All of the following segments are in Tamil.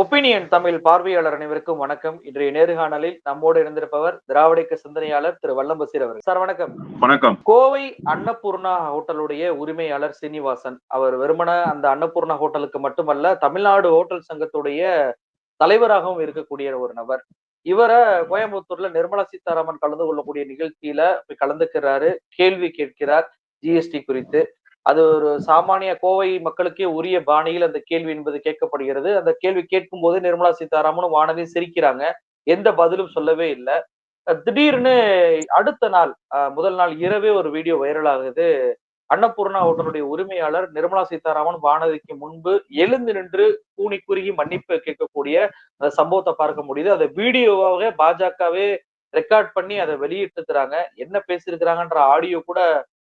ஒப்பீனியன் தமிழ் பார்வையாளர் அனைவருக்கும் வணக்கம். இன்றைய நேர்காணலில் நம்மோடு இருந்திருப்பவர் திராவிடக்க சிந்தனையாளர் திரு வல்லம் பசீர் அவர்கள். சார் வணக்கம். வணக்கம். கோவை அன்னபூர்ணா ஹோட்டலுடைய உரிமையாளர் சீனிவாசன். அவர் வெறுமன அந்த அன்னபூர்ணா ஹோட்டலுக்கு மட்டுமல்ல தமிழ்நாடு ஹோட்டல் சங்கத்துடைய தலைவராகவும் இருக்கக்கூடிய ஒரு நபர். இவரை கோயம்புத்தூர்ல நிர்மலா சீதாராமன் கலந்து கொள்ளக்கூடிய நிகழ்ச்சியில கலந்துக்கிறாரு கேள்வி கேட்கிறார் ஜிஎஸ்டி குறித்து. அது ஒரு சாமானிய கோவை மக்களுக்கே உரிய பாணியில் அந்த கேள்வி என்பது கேட்கப்படுகிறது. அந்த கேள்வி கேட்கும் போது நிர்மலா சீதாராமனும் வானதி சிரிக்கிறாங்க. எந்த பதிலும் சொல்லவே இல்லை. திடீர்னு அடுத்த நாள் முதல் நாள் இரவே ஒரு வீடியோ வைரல் ஆகுது. அன்னபூர்ணா ஹோட்டலுடைய உரிமையாளர் நிர்மலா சீதாராமன் வானதிக்கு முன்பு எழுந்து நின்று கூனி குறுகி மன்னிப்பு கேட்கக்கூடிய அந்த சம்பவத்தை பார்க்க முடியுது. அதை வீடியோவாக பாஜகவே ரெக்கார்ட் பண்ணி அதை வெளியிட்டுக்கிறாங்க என்ன பேசியிருக்கிறாங்கன்ற ஆடியோ கூட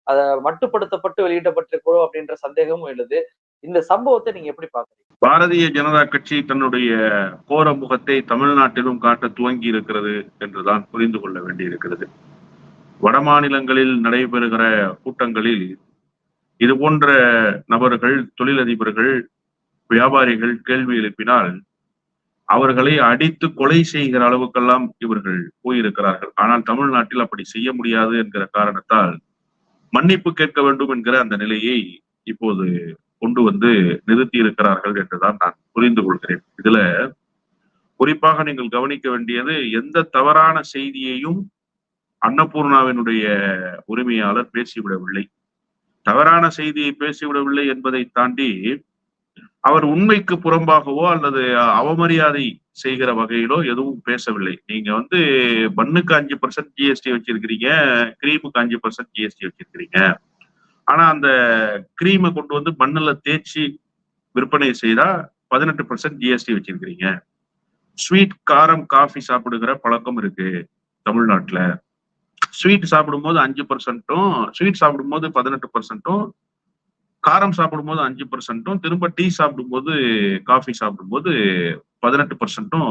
அதை மட்டுப்படுத்தப்பட்டு வெளியிடப்பட்டிருக்கிறோம் அப்படின்ற சந்தேகமும் எழுது. இந்த சம்பவத்தை நீங்க எப்படி பாக்குறீங்க பாரதிய ஜனதா கட்சி தன்னுடைய கோர முகத்தை தமிழ்நாட்டிலும் காட்ட துவங்கி இருக்கிறது என்றுதான் புரிந்து கொள்ள வேண்டியிருக்கிறது. வட மாநிலங்களில் நடைபெறுகிற கூட்டங்களில் இது போன்ற நபர்கள் தொழிலதிபர்கள் வியாபாரிகள் கேள்வி எழுப்பினால் அவர்களை அடித்து கொலை செய்கிற அளவுக்கெல்லாம் இவர்கள் போயிருக்கிறார்கள். ஆனால் தமிழ்நாட்டில் அப்படி செய்ய முடியாது என்கிற காரணத்தால் மன்னிப்பு கேட்க வேண்டும் என்கிற அந்த நிலையை இப்போது கொண்டு வந்து நிறுத்தி இருக்கிறார்கள் என்றுதான் நான் புரிந்து கொள்கிறேன். இதுல குறிப்பாக நீங்கள் கவனிக்க வேண்டியது எந்த தவறான செய்தியையும் அன்னபூர்ணாவினுடைய உரிமையாளர் பேசிவிடவில்லை. தவறான செய்தியை பேசிவிடவில்லை என்பதை தாண்டி அவர் உண்மைக்கு புறம்பாகவோ அல்லது அவமரியாதை செய்கிற வகையிலோ எதுவும் பேசவில்லை. நீங்க வந்து பண்ணுக்கு அஞ்சு பர்சன்ட் ஜிஎஸ்டி வச்சிருக்கிறீங்க கிரீமுக்கு அஞ்சு பர்சன்ட் ஜிஎஸ்டி வச்சிருக்கிறீங்க. ஆனா அந்த கிரீமை கொண்டு வந்து மண்ணுல தேய்ச்சி விற்பனை செய்தா பதினெட்டு பர்சன்ட் ஜிஎஸ்டி வச்சிருக்கிறீங்க. ஸ்வீட் காரம் காஃபி சாப்பிடுகிற பழக்கம் இருக்கு தமிழ்நாட்டுல. ஸ்வீட் சாப்பிடும்போது அஞ்சு பர்சன்ட்டும் ஸ்வீட் சாப்பிடும்போது பதினெட்டு பர்சன்ட்டும் காரம் சாப்பிடும்போது அஞ்சு பர்சன்ட்டும் திரும்ப டீ சாப்பிடும்போது காஃபி சாப்பிடும்போது பதினெட்டு பர்சன்ட்டும்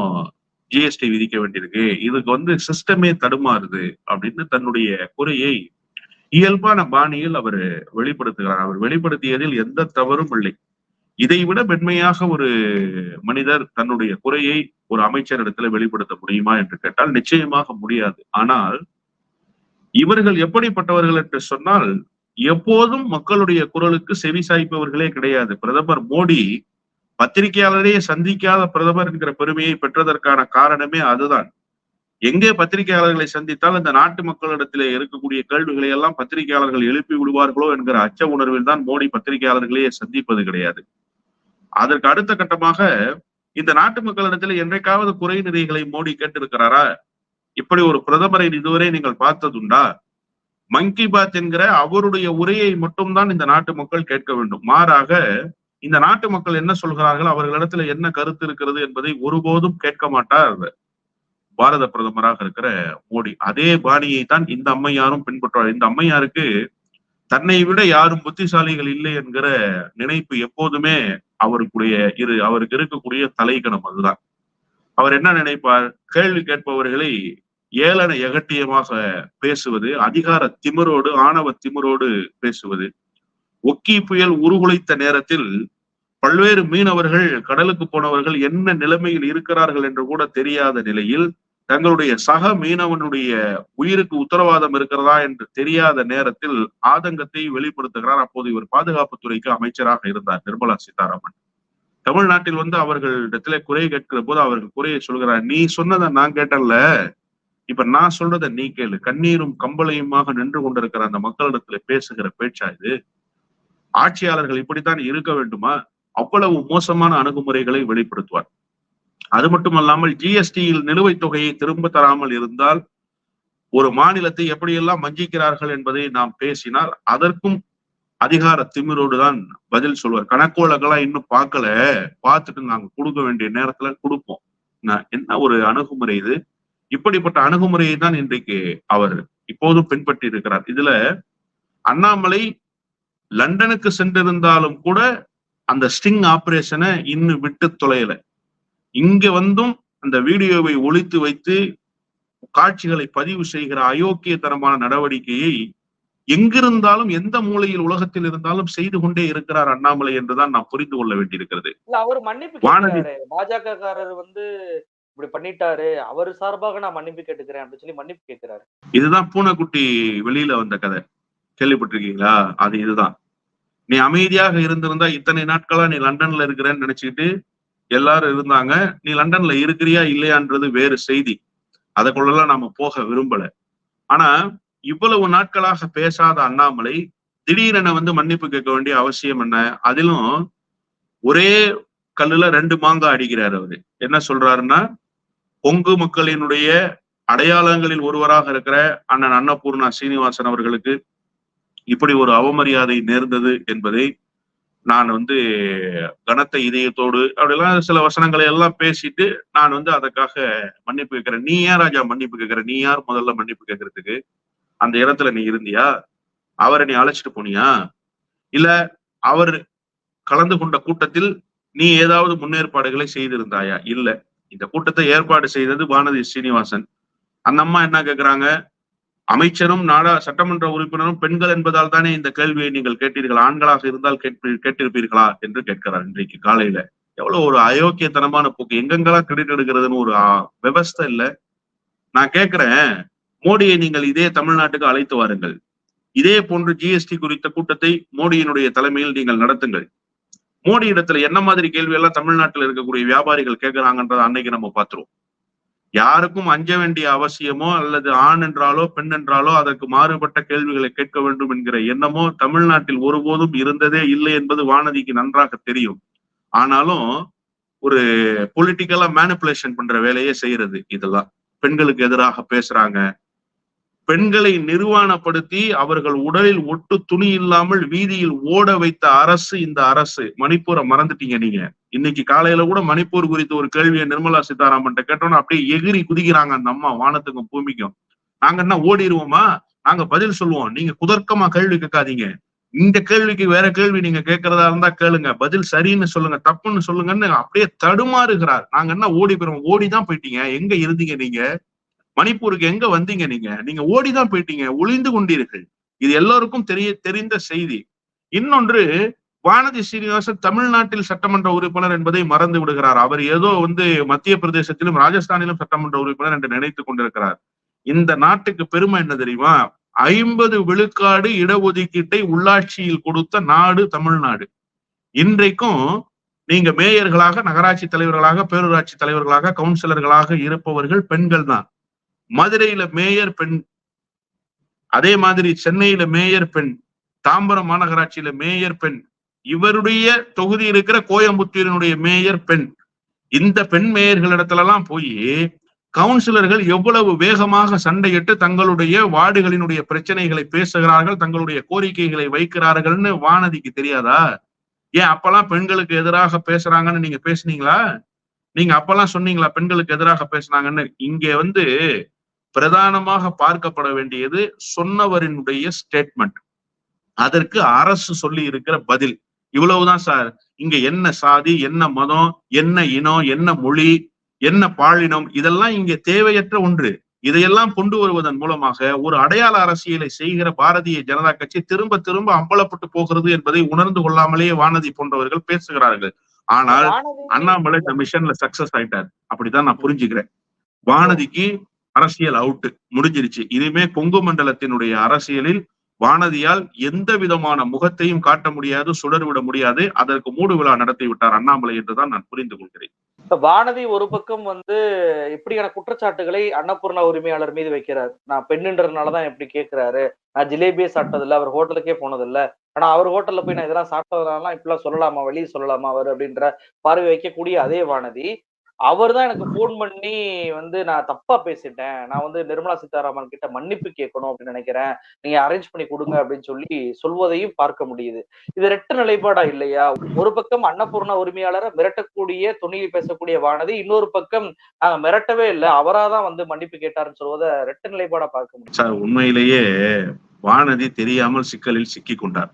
ஜிஎஸ்டி விதிக்க வேண்டியிருக்கு. இதுக்கு வந்து சிஸ்டமே தடுமாறுது அப்படின்னு தன்னுடைய குறையை இயல்பான பாணியில் அவர் வெளிப்படுத்துகிறார். அவர் வெளிப்படுத்தியதில் எந்த தவறும் இல்லை. இதை விட மென்மையாக ஒரு மனிதர் தன்னுடைய குறையை ஒரு அமைச்சர் இடத்துல வெளிப்படுத்த முடியுமா என்று கேட்டால் நிச்சயமாக முடியாது. ஆனால் இவர்கள் எப்படிப்பட்டவர்கள் என்று சொன்னால் எப்போதும் மக்களுடைய குரலுக்கு செவி சாய்ப்பவர்களே கிடையாது. பிரதமர் மோடி பத்திரிகையாளரையே சந்திக்காத பிரதமர் என்கிற பெருமையை பெற்றதற்கான காரணமே அதுதான். எங்கே பத்திரிகையாளர்களை சந்தித்தால் இந்த நாட்டு மக்களிடத்திலே இருக்கக்கூடிய கேள்விகளை எல்லாம் பத்திரிகையாளர்கள் எழுப்பி விடுவார்களோ என்கிற அச்ச உணர்வில் தான் மோடி பத்திரிகையாளர்களையே சந்திப்பது கிடையாது. அதற்கு அடுத்த கட்டமாக இந்த நாட்டு மக்களிடத்தில் என்றைக்காவது குறை நிறைகளை மோடி கேட்டிருக்கிறாரா? இப்படி ஒரு பிரதமரை இதுவரை நீங்கள் பார்த்ததுண்டா? மங்கி பாத் என்கிற அவருடைய உரையை மட்டும்தான் இந்த நாட்டு மக்கள் கேட்க வேண்டும். மாறாக இந்த நாட்டு மக்கள் என்ன சொல்கிறார்கள்? அவர்களிடத்துல என்ன கருத்து இருக்கிறது என்பதை ஒருபோதும் கேட்க மாட்டார் பாரத பிரதமராக இருக்கிற மோடி. அதே பாணியை தான் இந்த அம்மையாரும் பின்பற்றுவார். இந்த அம்மையாருக்கு தன்னை விட யாரும் புத்திசாலிகள் இல்லை என்கிற நினைப்பு எப்போதுமே அவருக்குடைய இரு அவருக்கு இருக்கக்கூடிய தலைக்கணம் அதுதான். அவர் என்ன நினைப்பார்? கேள்வி கேட்பவர்களை ஏளன எகட்டியமாக பேசுவது அதிகார திமிரோடு ஆணவ திமிரோடு பேசுவது. ஒக்கி புயல் உருகுலைத்த நேரத்தில் பல்வேறு மீனவர்கள் கடலுக்கு போனவர்கள் என்ன நிலைமையில் இருக்கிறார்கள் என்று கூட தெரியாத நிலையில் தங்களுடைய சக மீனவனுடைய உயிருக்கு உத்தரவாதம் இருக்கிறதா என்று தெரியாத நேரத்தில் ஆதங்கத்தை வெளிப்படுத்துகிறார். அப்போது இவர் பாதுகாப்புத்துறைக்கு அமைச்சராக இருந்தார் நிர்மலா சீதாராமன். தமிழ்நாட்டில் வந்து அவர்களிடத்திலே குறை கேட்கிற போது அவர்கள் குறையை சொல்கிறார். நீ சொன்னதை நான் கேட்டல இப்ப நான் சொல்றத நீ கேளு. கண்ணீரும் கம்பளையுமாக நின்று கொண்டிருக்கிற அந்த மக்களிடத்துல பேசுகிற பேச்சா இது? ஆட்சியாளர்கள் இப்படித்தான் இருக்க வேண்டுமா? அவ்வளவு மோசமான அணுகுமுறைகளை வெளிப்படுத்துவார். அது மட்டுமல்லாமல் ஜிஎஸ்டியில் நிலுவைத் தொகையை திரும்ப தராமல் இருந்தால் ஒரு மாநிலத்தை எப்படியெல்லாம் வஞ்சிக்கிறார்கள் என்பதை நாம் பேசினால் அதற்கும் அதிகார திமிரோடு தான் பதில் சொல்வார். கணக்கோளங்கள்லாம் இன்னும் பார்க்கல. பார்த்துட்டு நாங்க கொடுக்க வேண்டிய நேரத்துல கொடுப்போம். என்ன ஒரு அணுகுமுறை இது? இப்படிப்பட்ட அணுகுமுறையை தான் இன்றைக்கு அவர் இப்போதும் பின்பற்றி இருக்கிறார் இதுல அண்ணாமலை லண்டனுக்கு சென்றிருந்தாலும் கூட அந்த ஸ்டிங் ஆபரேஷனை இன்னும் விட்டு தொலையல. இங்க வந்தும் அந்த வீடியோவை ஒளித்து வைத்து காட்சிகளை பதிவு செய்கிற அயோக்கியத்தனமான நடவடிக்கையை எங்கிருந்தாலும் எந்த மூலையில் உலகத்தில் இருந்தாலும் செய்து கொண்டே இருக்கிறார் அண்ணாமலை என்றுதான் நாம் புரிந்து கொள்ள வேண்டியிருக்கிறது. வானதி- பாஜக வந்து இப்படி பண்ணிட்டாரு அவர் சார்பாக நான் மன்னிப்பு கேட்டுக்கிறேன் அப்படின்னு சொல்லி மன்னிப்பு கேட்கிறாரு. இதுதான் பூனைக்குட்டி வெளியில வந்த கதை. கேள்விப்பட்டிருக்கீங்களா? அது இதுதான். நீ அமைதியாக இருந்திருந்தா இத்தனை நாட்களா நீ லண்டன்ல இருக்கிறேன்னு நினைச்சுக்கிட்டு எல்லாரும் இருந்தாங்க. நீ லண்டன்ல இருக்கிறியா இல்லையான்றது வேறு செய்தி. அதற்குள்ளெல்லாம் நாம போக விரும்பல. ஆனா இவ்வளவு நாட்களாக பேசாத அண்ணாமலை திடீரென வந்து மன்னிப்பு கேட்க வேண்டிய அவசியம் என்ன? அதிலும் ஒரே கல்லுல ரெண்டு மாங்காய் அடிக்கிறாரு அவரு. என்ன சொல்றாருன்னா கொங்கு மக்களினுடைய அடையாளங்களில் ஒருவராக இருக்கிற அண்ணன் அன்னபூர்ணா சீனிவாசன் அவர்களுக்கு இப்படி ஒரு அவமரியாதை நேர்ந்தது என்பதை நான் வந்து கனத்த இதயத்தோடு அப்படிலாம் சில வசனங்களை எல்லாம் பேசிட்டு நான் வந்து அதற்காக மன்னிப்பு கேட்கிறேன். நீ ஏன் ராஜா மன்னிப்பு கேட்கிற? நீ யார் முதல்ல மன்னிப்பு கேட்கறதுக்கு? அந்த இடத்துல நீ இருந்தியா? அவரை நீ அழைச்சிட்டு போனியா? இல்ல அவர் கலந்து கொண்ட கூட்டத்தில் நீ ஏதாவது முன்னேற்பாடுகளை செய்திருந்தாயா? இல்லை. இந்த கூட்டத்தை ஏற்பாடு செய்தது வானதி ஸ்ரீனிவாசன் அந்த அம்மா என்ன கேட்கிறாங்க அமைச்சரும் நாடா சட்டமன்ற உறுப்பினரும் பெண்கள் என்பதால் தானே இந்த கேள்வியை நீங்கள் கேட்டீர்கள்? ஆண்களாக இருந்தால் கேட்பீ கேட்டிருப்பீர்களா என்று கேட்கிறார் இன்றைக்கு காலையில. எவ்வளவு ஒரு அயோக்கியத்தனமான போக்கு. எங்கெங்கெல்லாம் கிரெடிட் எடுக்கிறதுன்னு ஒரு விவஸ்தை இல்ல. நான் கேட்கிறேன் மோடியை நீங்கள் இதே தமிழ்நாட்டுக்கு அழைத்து வாருங்கள். இதே போன்று ஜிஎஸ்டி குறித்த கூட்டத்தை மோடியினுடைய தலைமையில் நீங்கள் நடத்துங்கள். மோடி இடத்துல என்ன மாதிரி கேள்வி எல்லாம் தமிழ்நாட்டில் இருக்கக்கூடிய வியாபாரிகள் கேட்கிறாங்கன்றத அன்னைக்கு நம்ம பார்த்துருவோம். யாருக்கும் அஞ்ச வேண்டிய அவசியமோ அல்லது ஆண் என்றாலோ பெண் என்றாலோ அதற்கு மாறுபட்ட கேள்விகளை கேட்க வேண்டும் என்கிற எண்ணமோ தமிழ்நாட்டில் ஒருபோதும் இருந்ததே இல்லை என்பது வானதிக்கு நன்றாக தெரியும். ஆனாலும் ஒரு பொலிட்டிக்கலா மேனிப்புலேஷன் பண்ற வேலையே செய்யறது இதெல்லாம். பெண்களுக்கு எதிராக பேசுறாங்க. பெண்களை நிர்வாணப்படுத்தி அவர்கள் உடலில் ஒட்டு துணி இல்லாமல் வீதியில் ஓட வைத்த அரசு இந்த அரசு. மணிப்பூரை மறந்துட்டீங்க நீங்க. இன்னைக்கு காலையில கூட மணிப்பூர் குறித்து ஒரு கேள்வியை நிர்மலா சீதாராமன் கேட்டோம்னா அப்படியே எகிரி குதிக்கிறாங்க அந்த அம்மா வானத்துக்கும் பூமிக்கும். நாங்க என்ன ஓடிடுவோமா நாங்க பதில் சொல்லுவோம். நீங்க குதர்க்கமா கேள்வி கேட்காதீங்க. இந்த கேள்விக்கு வேற கேள்வி நீங்க கேட்கறதா இருந்தா கேளுங்க. பதில் சரின்னு சொல்லுங்க தப்புன்னு சொல்லுங்கன்னு அப்படியே தடுமாறுகிறார். நாங்க என்ன ஓடி போயிருவோம்? ஓடிதான் போயிட்டீங்க. எங்க இருந்தீங்க நீங்க? மணிப்பூருக்கு எங்க வந்தீங்க நீங்க? நீங்க ஓடிதான் போயிட்டீங்க ஒளிந்து கொண்டீர்கள். இது எல்லோருக்கும் தெரிய தெரிந்த செய்தி. இன்னொன்று வானதி சீனிவாசன் தமிழ்நாட்டில் சட்டமன்ற உறுப்பினர் என்பதை மறந்து விடுகிறார். அவர் ஏதோ வந்து மத்திய பிரதேசத்திலும் ராஜஸ்தானிலும் சட்டமன்ற உறுப்பினர் என்று நினைத்துக் கொண்டிருக்கிறார். இந்த நாட்டுக்கு பெருமை என்ன தெரியுமா? ஐம்பது விழுக்காடு இடஒதுக்கீட்டை உள்ளாட்சியில் கொடுத்த நாடு தமிழ்நாடு. இன்றைக்கும் நீங்க மேயர்களாக நகராட்சி தலைவர்களாக பேரூராட்சி தலைவர்களாக கவுன்சிலர்களாக இருப்பவர்கள் பெண்கள் தான் மதுரையில மேயர் பெண் அதே மாதிரி சென்னையில மேயர் பெண் தாம்பரம் மாநகராட்சியில மேயர் பெண் இவருடைய தொகுதி இருக்கிற கோயம்புத்தூரினுடைய மேயர் பெண் இந்த பெண் மேயர்களிடத்துல எல்லாம் போய் கவுன்சிலர்கள் எவ்வளவு வேகமாக சண்டையிட்டு தங்களுடைய வார்டுகளினுடைய பிரச்சனைகளை பேசுகிறார்கள் தங்களுடைய கோரிக்கைகளை வைக்கிறார்கள்னு வானதிக்கு தெரியாதா? ஏன் அப்பெல்லாம் பெண்களுக்கு எதிராக பேசுறாங்கன்னு நீங்க பேசுனீங்களா? நீங்க அப்பெல்லாம் சொன்னீங்களா பெண்களுக்கு எதிராக பேசுனாங்கன்னு? இங்க வந்து பிரதானமாக பார்க்கப்பட வேண்டியது சொன்னவரினுடைய ஸ்டேட்மெண்ட் அதற்கு அரசு சொல்லி இருக்கிற பதில். இவ்வளவுதான் சார் இங்க என்ன சாதி என்ன மதம் என்ன இனம் என்ன மொழி என்ன பாலினம் இதெல்லாம் இங்க தேவையற்ற ஒன்று. இதையெல்லாம் கொண்டு வருவதன் மூலமாக ஒரு அடையாள அரசியலை செய்கிற பாரதிய ஜனதா கட்சி திரும்ப திரும்ப அம்பலப்பட்டு போகிறது என்பதை உணர்ந்து கொள்ளாமலேயே வானதி போன்றவர்கள் பேசுகிறார்கள். ஆனால் அண்ணாமலை இந்த மிஷன்ல சக்சஸ் ஆயிட்டார். அப்படிதான் நான் புரிஞ்சுக்கிறேன். வானதிக்கு அரசியல் அவுட் முடிஞ்சிருச்சு. இனிமே கொங்கு மண்டலத்தினுடைய அரசியலில் வானதியால் எந்த விதமான முகத்தையும் காட்ட முடியாது சுடர்விட முடியாது. அதற்கு மூடு விழா நடத்தி விட்டார் அண்ணாமலை என்றுதான் நான் புரிந்து கொள்கிறேன். இப்ப வானதி ஒரு பக்கம் வந்து இப்படியான குற்றச்சாட்டுகளை அன்னபூர்ணா உரிமையாளர் மீது வைக்கிறார். நான் பெண்ணுன்றதுனாலதான் எப்படி கேட்கிறாரு நான் ஜிலேபியே சாப்பிட்டதில்ல அவர் ஹோட்டலுக்கே போனதில்ல. ஆனா அவர் ஹோட்டல்ல போய் நான் இதெல்லாம் சாப்பிட்டதுனால இப்படிலாம் சொல்லலாமா வெளியே சொல்லலாமா அவர் அப்படின்ற பார்வை வைக்கக்கூடிய அதே வானதி அவர் தான் எனக்கு ஃபோன் பண்ணி வந்து நான் தப்பா பேசிட்டேன். நான் வந்து நிர்மலா சீதாராமன் கிட்ட மன்னிப்பு கேட்கணும் அப்படின்னு நினைக்கிறேன். நீங்க அரேஞ்ச் பண்ணி கொடுங்க அப்படின்னு சொல்லி சொல்வதையும் பார்க்க முடியுது. இது ரெட்ட நிலைப்பாடா இல்லையா? ஒரு பக்கம் அன்னபூர்ணா உரிமையாளரை மிரட்டக்கூடிய துணியில் பேசக்கூடிய வானதி இன்னொரு பக்கம் நாங்க மிரட்டவே இல்லை அவராதான் வந்து மன்னிப்பு கேட்டாருன்னு சொல்வதை ரெட்ட நிலைப்பாடா பார்க்க முடியும் சார் உண்மையிலேயே வானதி தெரியாமல் சிக்கலில் சிக்கி கொண்டார்.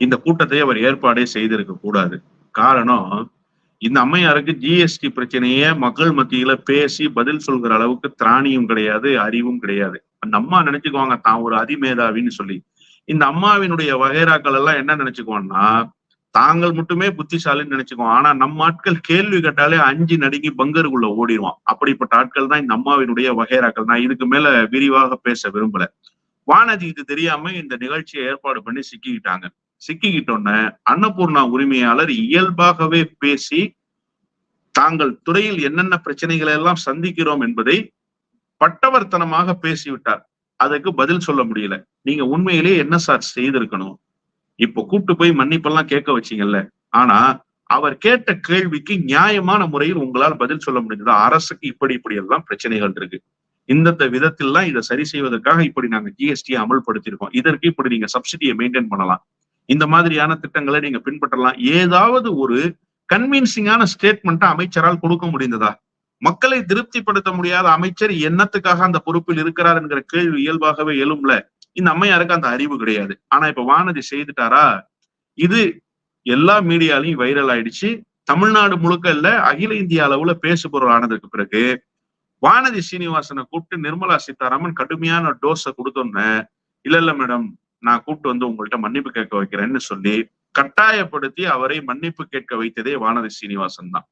இந்த கூட்டத்தை அவர் ஏற்பாடே செய்திருக்க கூடாது. காரணம் இந்த அம்மையாருக்கு ஜிஎஸ்டி பிரச்சனைய மக்கள் மத்தியில பேசி பதில் சொல்கிற அளவுக்கு திராணியும் கிடையாது அறிவும் கிடையாது. அந்த அம்மா நினைச்சுக்குவாங்க தான் ஒரு அதிமேதாவின்னு சொல்லி. இந்த அம்மாவினுடைய வகைராக்கள் எல்லாம் என்ன நினைச்சுக்குவான்னா தாங்கள் மட்டுமே புத்திசாலின்னு நினைச்சுக்குவோம் ஆனா நம்ம ஆட்கள் கேள்வி கேட்டாலே அஞ்சு நடுங்கி பங்கருக்குள்ள ஓடிடுவான். அப்படிப்பட்ட ஆட்கள் தான் இந்த அம்மாவினுடைய வகைராக்கள். நான் இதுக்கு மேல விரிவாக பேச விரும்பல. வானதி இது தெரியாம இந்த நிகழ்ச்சியை ஏற்பாடு பண்ணி சிக்கிக்கிட்டாங்க. சிக்கிக்கிட்டோன்ன அன்னபூர்ணா உரிமையாளர் இயல்பாகவே பேசி தாங்கள் துறையில் என்னென்ன பிரச்சனைகளை எல்லாம் சந்திக்கிறோம் என்பதை பட்டவர்த்தனமாக பேசிவிட்டார். அதுக்கு பதில் சொல்ல முடியல. நீங்க உண்மையிலேயே என்ன சார் செய்திருக்கணும்? இப்போ கூட்டு போய் மன்னிப்பெல்லாம் கேட்க வச்சீங்கல்ல. ஆனா அவர் கேட்ட கேள்விக்கு நியாயமான முறையில் உங்களால் பதில் சொல்ல முடிஞ்சது? அரசுக்கு இப்படி இப்படி எல்லாம் பிரச்சனைகள் இருக்கு. இந்தந்த விதத்திலாம் இதை சரி செய்வதற்காக இப்படி நாங்க ஜிஎஸ்டியை அமல்படுத்தியிருக்கோம். இதற்கு இப்படி நீங்க சப்சிடியை மெயின்டைன் பண்ணலாம். இந்த மாதிரியான திட்டங்களை நீங்க பின்பற்றலாம். ஏதாவது ஒரு கன்வின்சிங்கான ஸ்டேட்மெண்ட்டை அமைச்சரால் கொடுக்க முடிந்ததா? மக்களை திருப்திப்படுத்த முடியாத அமைச்சர் என்னத்துக்காக அந்த பொறுப்பில் இருக்கிறார் என்கிற கேள்வி இயல்பாகவே எழும்ல. இந்த அம்மையாருக்கு அந்த அறிவு கிடையாது. ஆனா இப்ப வானதி செய்துட்டாரா? இது எல்லா மீடியாலையும் வைரல் ஆயிடுச்சு. தமிழ்நாடு முழுக்க இல்ல அகில இந்திய அளவுல பேசுபொருள் ஆனதுக்கு பிறகு வானதி சீனிவாசனை கூப்பிட்டு நிர்மலா சீதாராமன் கடுமையான டோஸை கொடுத்தோன்ன இல்ல இல்ல மேடம் நான் கூப்பிட்டு வந்து உங்கள்கிட்ட மன்னிப்பு கேட்க வைக்கிறேன்னு சொல்லி கட்டாயப்படுத்தி அவரை மன்னிப்பு கேட்க வைத்ததே வானதி சீனிவாசன் தான்.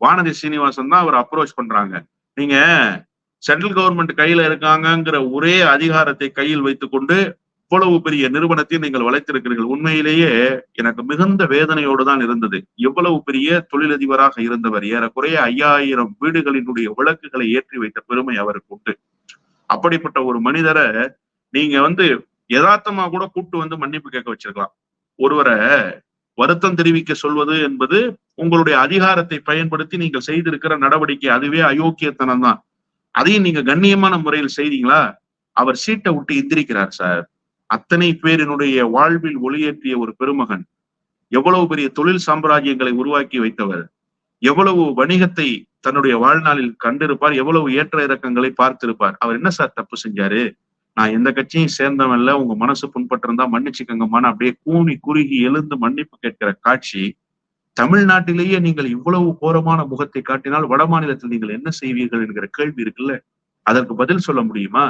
வானதி சீனிவாசன் தான் அவர் அப்ரோச் பண்றாங்க. நீங்க சென்ட்ரல் கவர்மெண்ட் கையில இருக்காங்கங்கிற ஒரே அதிகாரத்தை கையில் வைத்துக்கொண்டு இவ்வளவு பெரிய நிறுவனத்தையும் நீங்கள் வளைத்திருக்கிறீர்கள். உண்மையிலேயே எனக்கு மிகுந்த வேதனையோடு தான் இருந்தது. எவ்வளவு பெரிய தொழிலதிபராக இருந்தவர். ஏறக்குறைய ஐயாயிரம் வீடுகளினுடைய விளக்குகளை ஏற்றி வைத்த பெருமை அவருக்கு உண்டு. அப்படிப்பட்ட ஒரு மனிதரை நீங்க வந்து யதார்த்தமா கூட கூட்டு வந்து மன்னிப்பு கேட்க வச்சிருக்கலாம். ஒருவரை வருத்தம் தெரிவிக்க சொல்வது என்பது உங்களுடைய அதிகாரத்தை பயன்படுத்தி நீங்கள் செய்திருக்கிற நடவடிக்கை அதுவே அயோக்கியத்தனம் தான் அதையும் நீங்க கண்ணியமான முறையில் செய்தீங்களா? அவர் சீட்டை விட்டு எந்திரிக்கிறார் சார். அத்தனை பேரினுடைய வாழ்வில் ஒளியேற்றிய ஒரு பெருமகன். எவ்வளவு பெரிய தொழில் சாம்ராஜ்யங்களை உருவாக்கி வைத்தவர். எவ்வளவு வணிகத்தை தன்னுடைய வாழ்நாளில் கண்டிருப்பார். எவ்வளவு ஏற்ற இறக்கங்களை பார்த்திருப்பார். அவர் என்ன சார் தப்பு செஞ்சாரு? நான் எந்த கட்சியும் சேர்ந்தவன் இல்ல உங்க மனசு புண்பட்டிருந்தா மன்னிச்சுக்கங்கம்மான்னு அப்படியே கூனி குறுகி எழுந்து மன்னிப்பு கேட்கிற காட்சி தமிழ்நாட்டிலேயே நீங்கள் இவ்வளவு கோரமான முகத்தை காட்டினால் வட மாநிலத்தில் நீங்கள் என்ன செய்வீர்கள் என்கிற கேள்வி இருக்குல்ல? அதற்கு பதில் சொல்ல முடியுமா?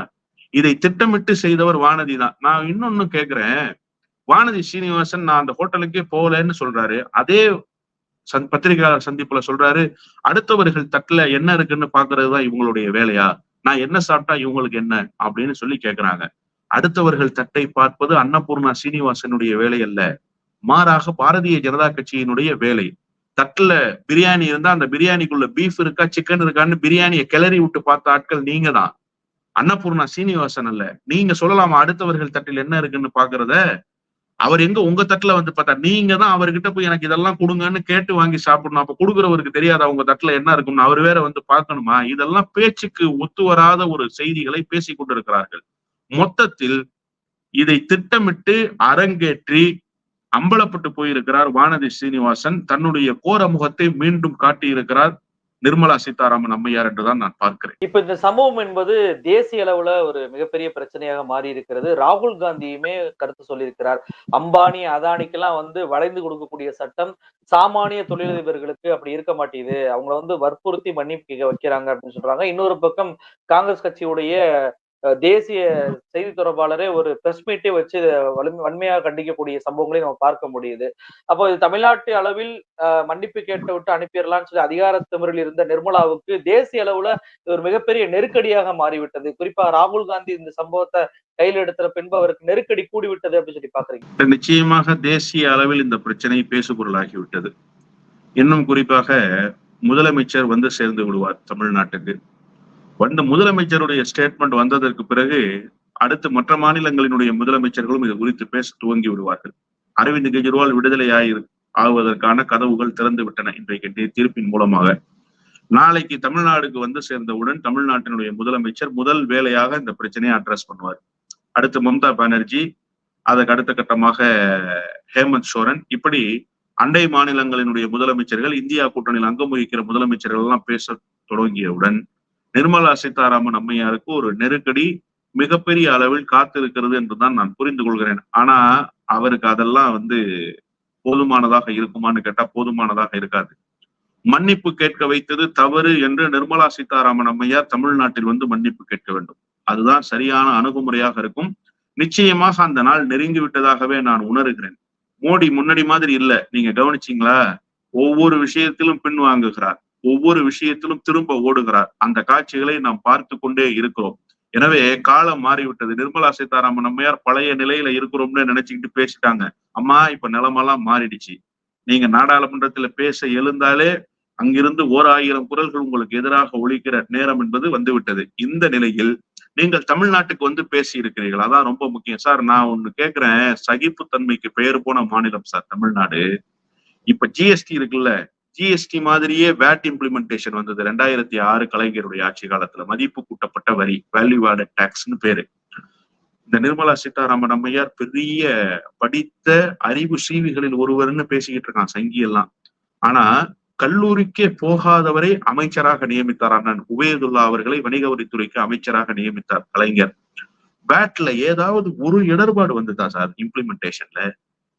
இதை திட்டமிட்டு செய்தவர் வானதி தான். நான் இன்னொன்னு கேக்குறேன் வானதி சீனிவாசன் நான் அந்த ஹோட்டலுக்கே போகலன்னு சொல்றாரு. அதே சந் பத்திரிகையாளர் சந்திப்புல சொல்றாரு அடுத்தவர்கள் தட்டுல என்ன இருக்குன்னு பாக்குறதுதான் இவங்களுடைய வேலையா? நான் என்ன சாப்பிட்டா இவங்களுக்கு என்ன அப்படின்னு சொல்லி கேக்குறாங்க. அடுத்தவர்கள் தட்டை பார்ப்பது அன்னபூர்ணா சீனிவாசனுடைய வேலை அல்ல. மாறாக பாரதிய ஜனதா கட்சியினுடைய வேலை. தட்டுல பிரியாணி இருந்தா அந்த பிரியாணிக்குள்ள பீஃப் இருக்கா சிக்கன் இருக்கான்னு பிரியாணியை கிளறி விட்டு பார்த்த ஆட்கள் நீங்க தான். அன்னபூர்ணா சீனிவாசன் அல்ல. நீங்க சொல்லலாமா அடுத்தவர்கள் தட்டில் என்ன இருக்குன்னு பாக்குறத அவர் எங்க உங்க தட்டுல வந்து பார்த்தா நீங்க தான் அவர்கிட்ட போய் எனக்கு இதெல்லாம் கொடுங்கன்னு கேட்டு வாங்கி சாப்பிடணும். அப்ப கொடுக்குறவருக்கு தெரியாதா உங்க தட்டுல என்ன இருக்கும்னு? அவர் வேற வந்து பார்க்கணுமா? இதெல்லாம் பேச்சுக்கு ஒத்து வராத ஒரு செய்திகளை பேசிக் கொண்டிருக்கிறார்கள். மொத்தத்தில் இதை திட்டமிட்டு அரங்கேற்றி அம்பலப்பட்டு போயிருக்கிறார் வானதி சீனிவாசன். தன்னுடைய கோர முகத்தை மீண்டும் காட்டியிருக்கிறார். நிர்மலா சீதாராமன் அம்மையார் என்றுதான் நான் பார்க்கிறேன். இப்ப இந்த சம்பவம் என்பது தேசிய அளவுல ஒரு மிகப்பெரிய பிரச்சனையாக மாறி இருக்கிறது ராகுல் காந்தியுமே கருத்து சொல்லியிருக்கிறார். அம்பானி அதானிக்கெல்லாம் வந்து வளைந்து கொடுக்கக்கூடிய சட்டம் சாமானிய தொழிலதிபர்களுக்கு அப்படி இருக்க மாட்டேங்குது. அவங்கள வந்து வற்புறுத்தி மன்னிப்பு வைக்கிறாங்க அப்படின்னு சொல்றாங்க. இன்னொரு பக்கம் காங்கிரஸ் கட்சியுடைய தேசிய செய்தி தொடர்பாளரே ஒரு பிரஸ் மீட்டை வச்சு வன்மையாக கண்டிக்கக்கூடிய சம்பவங்களை நம்ம பார்க்க முடியுது. அப்போ இது தமிழ்நாட்டு அளவில் மன்னிப்பு கேட்டு விட்டு அனுப்பிடலாம்னு சொல்லி அதிகார திமிரில் இருந்த நிர்மலாவுக்கு தேசிய அளவுல ஒரு மிகப்பெரிய நெருக்கடியாக மாறிவிட்டது. குறிப்பா ராகுல் காந்தி இந்த சம்பவத்தை கையில் எடுத்த பின்பு அவருக்கு நெருக்கடி கூடிவிட்டது அப்படின்னு சொல்லி பாக்குறீங்க நிச்சயமாக தேசிய அளவில் இந்த பிரச்சனை பேசுபொருளாகிவிட்டது. இன்னும் குறிப்பாக முதலமைச்சர் வந்து சேர்ந்து விடுவார் தமிழ்நாட்டுக்கு. வந்து முதலமைச்சருடைய ஸ்டேட்மெண்ட் வந்ததற்கு பிறகு அடுத்து மற்ற மாநிலங்களினுடைய முதலமைச்சர்களும் இது குறித்து பேச துவங்கி விடுவார்கள். அரவிந்த் கெஜ்ரிவால் விடுதலை ஆகி கதவுகள் திறந்து விட்டன இன்றைக்கு தீர்ப்பின் மூலமாக. நாளைக்கு தமிழ்நாடுக்கு வந்து சேர்ந்தவுடன் தமிழ்நாட்டினுடைய முதலமைச்சர் முதல் வேலையாக இந்த பிரச்சனையை அட்ரஸ் பண்ணுவார். அடுத்து மம்தா பானர்ஜி அதற்கு அடுத்த கட்டமாக ஹேமந்த் சோரன். இப்படி அண்டை மாநிலங்களினுடைய முதலமைச்சர்கள் இந்தியா கூட்டணியில் அங்கம் வகிக்கிற முதலமைச்சர்கள் எல்லாம் பேச தொடங்கியவுடன் நிர்மலா சீதாராமன் அம்மையாருக்கு ஒரு நெருக்கடி மிகப்பெரிய அளவில் காத்திருக்கிறது என்றுதான் நான் புரிந்து கொள்கிறேன். ஆனா அவருக்கு அதெல்லாம் வந்து போதுமானதாக இருக்குமான்னு கேட்டா போதுமானதாக இருக்காது. மன்னிப்பு கேட்க வைத்தது தவறு என்று நிர்மலா சீதாராமன் அம்மையார் தமிழ்நாட்டில் வந்து மன்னிப்பு கேட்க வேண்டும். அதுதான் சரியான அணுகுமுறையாக இருக்கும். நிச்சயமாக அந்த நாள் நெருங்கி விட்டதாகவே நான் உணர்கிறேன். மோடி முன்னாடி மாதிரி இல்ல. நீங்க கவனிச்சீங்களா? ஒவ்வொரு விஷயத்திலும் பின்வாங்குகிறார். ஒவ்வொரு விஷயத்திலும் திரும்ப ஓடுகிறார். அந்த காட்சிகளை நாம் பார்த்து கொண்டே இருக்கிறோம். எனவே காலம் மாறிவிட்டது. நிர்மலா சீதாராமன் அம்மையார் பழைய நிலையில இருக்கிறோம்னு நினைச்சுக்கிட்டு பேசிட்டாங்க. அம்மா இப்ப நிலமெல்லாம் மாறிடுச்சு. நீங்க நாடாளுமன்றத்துல பேச எழுந்தாலே அங்கிருந்து ஓர் ஆயிரம் குரல்கள் உங்களுக்கு எதிராக ஒழிக்கிற நேரம் என்பது வந்துவிட்டது. இந்த நிலையில் நீங்கள் தமிழ்நாட்டுக்கு வந்து பேசி இருக்கிறீர்கள் அதான் ரொம்ப முக்கியம். சார் நான் ஒண்ணு கேக்குறேன். சகிப்புத்தன்மைக்கு பெயர் போன மாநிலம் சார் தமிழ்நாடு. இப்ப ஜிஎஸ்டி இருக்குல்ல ஜிஎஸ்டி மாதிரியே வேட் இம்ப்ளிமெண்டேஷன் வந்தது. ரெண்டாயிரத்தி ஆறு கலைஞருடைய ஆட்சி காலத்துல மதிப்பு கூட்டப்பட்ட வரி வேல்யூ ஆடட் டாக்ஸ்னு பேரு. இந்த நிர்மலா சீதாராமன் அம்மையார் பெரிய படித்த அறிவு சீவிகளில் ஒருவர்னு பேசிக்கிட்டு இருக்கான் சங்கி எல்லாம் ஆனா கல்லூரிக்கே போகாதவரை அமைச்சராக நியமித்தார் அண்ணன் உபயதுல்லா அவர்களை வணிக வரித்துறைக்கு அமைச்சராக நியமித்தார் கலைஞர். பேட்ல ஏதாவது ஒரு இடர்பாடு வந்துதா சார் இம்ப்ளிமெண்டேஷன்ல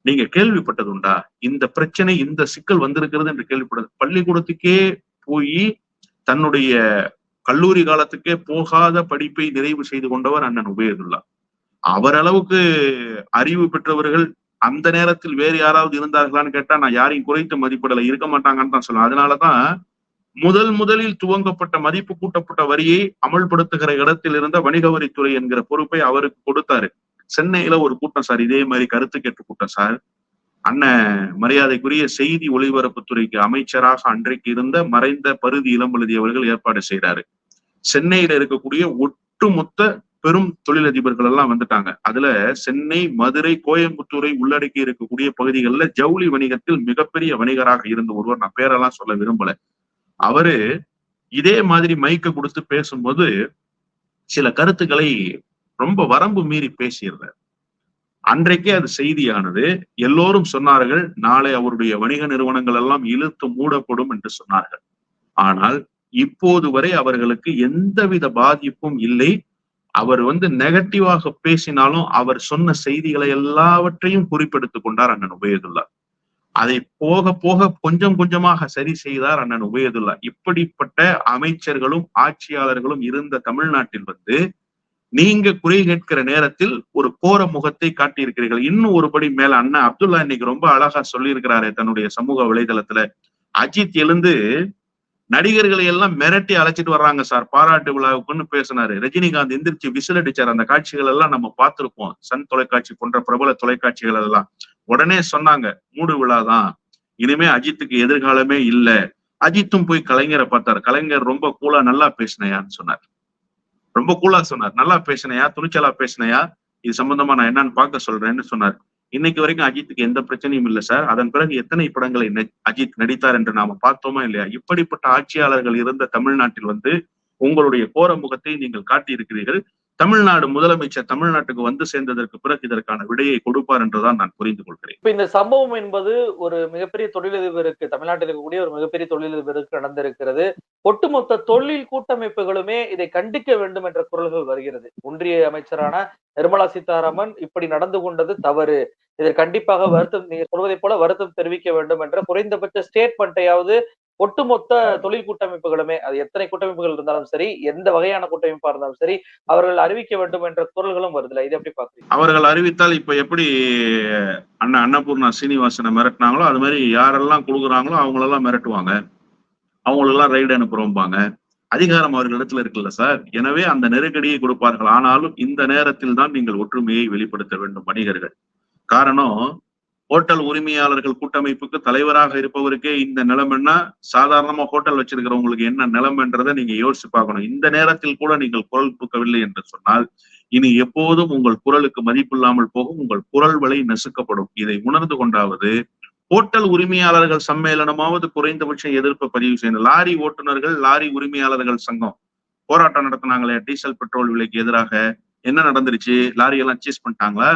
நீங்க கேள்விப்பட்டது உண்டா? இந்த பிரச்சனை இந்த சிக்கல் வந்திருக்கிறது என்று கேள்விப்பட்டது. பள்ளிக்கூடத்துக்கே போய் தன்னுடைய கல்லூரி காலத்துக்கே போகாத படிப்பை நிறைவு செய்து கொண்டவர் அண்ணன் உபயதுல்லா. அவர் அளவுக்கு அறிவு பெற்றவர்கள் அந்த நேரத்தில் வேறு யாராவது இருந்தார்களான்னு கேட்டா நான் யாரையும் குறைத்து மதிப்பிடல இருக்க மாட்டாங்கன்னு தான் சொல்லுவேன். அதனாலதான் முதல் முதலில் துவங்கப்பட்ட மதிப்பு கூட்டப்பட்ட வரியை அமல்படுத்துகிற இடத்தில் இருந்த வணிக வரித்துறை என்கிற பொறுப்பை அவருக்கு கொடுத்தாரு. சென்னையில ஒரு கூட்டம் சார் இதே மாதிரி கருத்து கேட்டு கூட்டம் சார். அண்ணன் மரியாதைக்குரிய செய்தி ஒளிபரப்புத்துறைக்கு அமைச்சராக அன்றைக்கு இருந்த மறைந்த பருதி இளம்பழுதி அவர்கள் ஏற்பாடு செய்யறாரு சென்னையில இருக்கக்கூடிய ஒட்டுமொத்த பெரும் தொழிலதிபர்கள் எல்லாம் வந்துட்டாங்க. அதுல சென்னை மதுரை கோயம்புத்தூரை உள்ளடக்கி இருக்கக்கூடிய பகுதிகளில் ஜவுளி வணிகத்தில் மிகப்பெரிய வணிகராக இருந்த ஒருவர் நான் பேரெல்லாம் சொல்ல விரும்பல. அவரு இதே மாதிரி மைக்க கொடுத்து பேசும்போது சில கருத்துக்களை ரொம்ப வரம்பு மீறி பேசியிருந்தார் அன்றைக்கே அது செய்தியானது எல்லோரும் சொன்னார்கள் நாளை அவருடைய வணிக நிறுவனங்கள் எல்லாம் இழுத்து மூடப்படும் என்று சொன்னார்கள். ஆனால் இப்போது வரை அவர்களுக்கு எந்தவித பாதிப்பும் இல்லை. அவர் வந்து நெகட்டிவாக பேசினாலும் அவர் சொன்ன செய்திகளை எல்லாவற்றையும் குறிப்பெடுத்துக் கொண்டார் அண்ணன் உபயதுல்லா. அதை போக போக கொஞ்சம் கொஞ்சமாக சரி செய்தார் அண்ணன் உபயதுல்லா. இப்படிப்பட்ட அமைச்சர்களும் ஆட்சியாளர்களும் இருந்த தமிழ்நாட்டில் வந்து நீங்க குறை கேட்கிற நேரத்தில் ஒரு கோர முகத்தை காட்டியிருக்கிறீர்கள். இன்னும் ஒருபடி மேல அண்ணன் அப்துல்லா இன்னைக்கு ரொம்ப அழகா சொல்லியிருக்கிறாரு தன்னுடைய சமூக வலைதளத்துல. அஜித் எழுந்து நடிகர்களை எல்லாம் மிரட்டி அழைச்சிட்டு வர்றாங்க சார். பாராட்டு விழாவுக்குன்னு பேசினாரு. ரஜினிகாந்த் எந்திரிச்சு விசில் அடிச்சார். அந்த காட்சிகள் எல்லாம் நம்ம பார்த்திருப்போம். சன் தொலைக்காட்சி போன்ற பிரபல தொலைக்காட்சிகள் எல்லாம். உடனே சொன்னாங்க மூடு விழா தான். இனிமே அஜித்துக்கு எதிர்காலமே இல்ல. அஜித்தும் போய் கலைஞரை பார்த்தாரு. கலைஞர் ரொம்ப கூலா நல்லா பேசினையான்னு சொன்னார். ரொம்ப கூலா சொன்னார். நல்லா பேசினையா? துணிச்சலா பேசினையா? இது சம்பந்தமா நான் என்னன்னு பார்க்க சொல்றேன்னு சொன்னார். இன்னைக்கு வரைக்கும் அஜித்துக்கு எந்த பிரச்சனையும் இல்லை சார். அதன் பிறகு எத்தனை படங்களை அஜித் நடித்தார் என்று நாம பார்த்தோமா இல்லையா? இப்படிப்பட்ட ஆட்சியாளர்கள் இருந்த தமிழ்நாட்டில் வந்து உங்களுடைய கோர முகத்தை நீங்கள் காட்டியிருக்கிறீர்கள். தமிழ்நாடு முதலமைச்சர் தமிழ்நாட்டுக்கு வந்து சேர்ந்ததற்கு பிறகு இதற்கான விடையை கொடுப்பார் என்றுதான் நான் புரிந்து கொள்கிறேன். இப்ப இந்த சம்பவம் என்பது ஒரு மிகப்பெரிய தொழிலதிபருக்கு தமிழ்நாட்டில் இருக்கக்கூடிய ஒரு மிகப்பெரிய தொழிலதிபருக்கு நடந்திருக்கிறது. ஒட்டுமொத்த தொழில் கூட்டமைப்புகளுமே இதை கண்டிக்க வேண்டும் என்ற குரல்கள் வருகிறது. ஒன்றிய அமைச்சரான நிர்மலா சீதாராமன் இப்படி நடந்து கொண்டது தவறு. இதை கண்டிப்பாக வருத்தம் நீங்க சொல்வதை போல வருத்தம் தெரிவிக்க வேண்டும் என்ற குறைந்தபட்ச ஸ்டேட்மெண்ட்டையாவது ஒட்டுமொத்த தொழில் கூட்டமைப்புகளுமே அது எத்தனை கூட்டமைப்புகள் இருந்தாலும் சரி எந்த வகையான கூட்டமைப்பா இருந்தாலும் சரி அவர்கள் அறிவிக்க வேண்டும் என்ற குரல்களும் வருதுல இது எப்படி பாக்குறீங்க அவர்கள் அறிவித்தால் இப்ப எப்படி அண்ணா அன்னபூர்ணா சீனிவாசனை மிரட்டினாங்களோ அது மாதிரி யாரெல்லாம் கொடுக்குறாங்களோ அவங்களெல்லாம் மிரட்டுவாங்க. அவங்களெல்லாம் ரைடு அனுப்புறோம்பாங்க. அதிகாரம் அவர்களிடத்துல இருக்குல்ல சார்? எனவே அந்த நெருக்கடியை கொடுப்பார்கள். ஆனாலும் இந்த நேரத்தில் தான் நீங்கள் ஒற்றுமையை வெளிப்படுத்த வேண்டும் வணிகர்கள். காரணம் ஹோட்டல் உரிமையாளர்கள் கூட்டமைப்புக்கு தலைவராக இருப்பவருக்கே இந்த நிலைமைன்னா சாதாரணமா ஹோட்டல் வச்சிருக்கிறவங்களுக்கு என்ன நிலைமைன்றதை நீங்க யோசிச்சு பார்க்கணும். இந்த நேரத்தில் கூட நீங்கள் குரல் கொடுக்கவில்லை என்று சொன்னால் இனி எப்போதும் உங்கள் குரலுக்கு மதிப்பில்லாமல் போகும் உங்கள் குரல் விலை நசுக்கப்படும். இதை உணர்ந்து கொண்டாவது ஹோட்டல் உரிமையாளர்கள் சம்மேளனமாவது குறைந்தபட்சம் எதிர்ப்பு பதிவு செய்யணும் லாரி ஓட்டுநர்கள் லாரி உரிமையாளர்கள் சங்கம் போராட்டம் நடத்தினாங்களே டீசல் பெட்ரோல் விலைக்கு எதிராக. என்ன நடந்துருச்சு? லாரி எல்லாம் சீஸ் பண்ணிட்டாங்களா?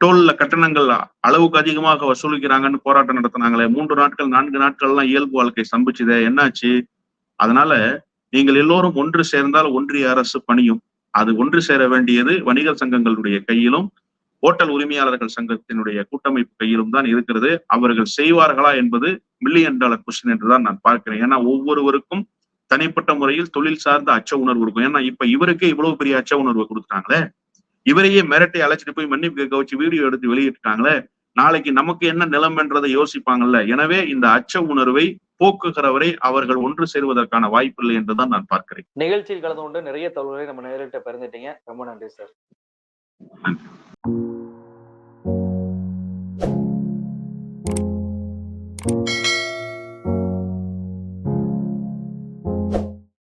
டோல்ல கட்டணங்கள் அளவுக்கு அதிகமாக வசூலிக்கிறாங்கன்னு போராட்டம் நடத்தினாங்களே. மூன்று நாட்கள் நான்கு நாட்கள் எல்லாம் இயல்பு வாழ்க்கை சம்பிச்சுதே என்னாச்சு? அதனால நீங்கள் எல்லோரும் ஒன்று சேர்ந்தால் ஒன்றிய அரசு பணியும். அது ஒன்று சேர வேண்டியது வணிகர் சங்கங்களுடைய கையிலும் ஓட்டல் உரிமையாளர்கள் சங்கத்தினுடைய கூட்டமைப்பு கையிலும் தான் இருக்கிறது. அவர்கள் செய்வார்களா என்பது மில்லியன் டாலர் கொஸ்டின் என்றுதான் நான் பார்க்கிறேன். ஏன்னா ஒவ்வொருவருக்கும் தனிப்பட்ட முறையில் தொழில் சார்ந்த அச்ச உணர்வு இருக்கும். ஏன்னா இப்ப இவருக்கே இவ்வளவு பெரிய அச்ச உணர்வு கொடுத்துட்டாங்களே. இவரையே மிரட்டி அழைச்சிட்டு போய் மன்னிப்பு கேட்க வச்சு வீடியோ எடுத்து வெளியிட்டாங்களே நாளைக்கு நமக்கு என்ன நிலம்ன்றதை யோசிப்பாங்கல்ல. எனவே இந்த அச்ச உணர்வை போக்குகிறவரை அவர்கள் ஒன்று சேருவதற்கான வாய்ப்பு இல்லை என்றுதான் நான் பார்க்கிறேன். நிகழ்ச்சியில் கலந்து கொண்டு நிறைய தகவல்களை நம்ம நேரிட்ட பிறந்துட்டீங்க ரொம்ப நன்றி சார் நன்றி.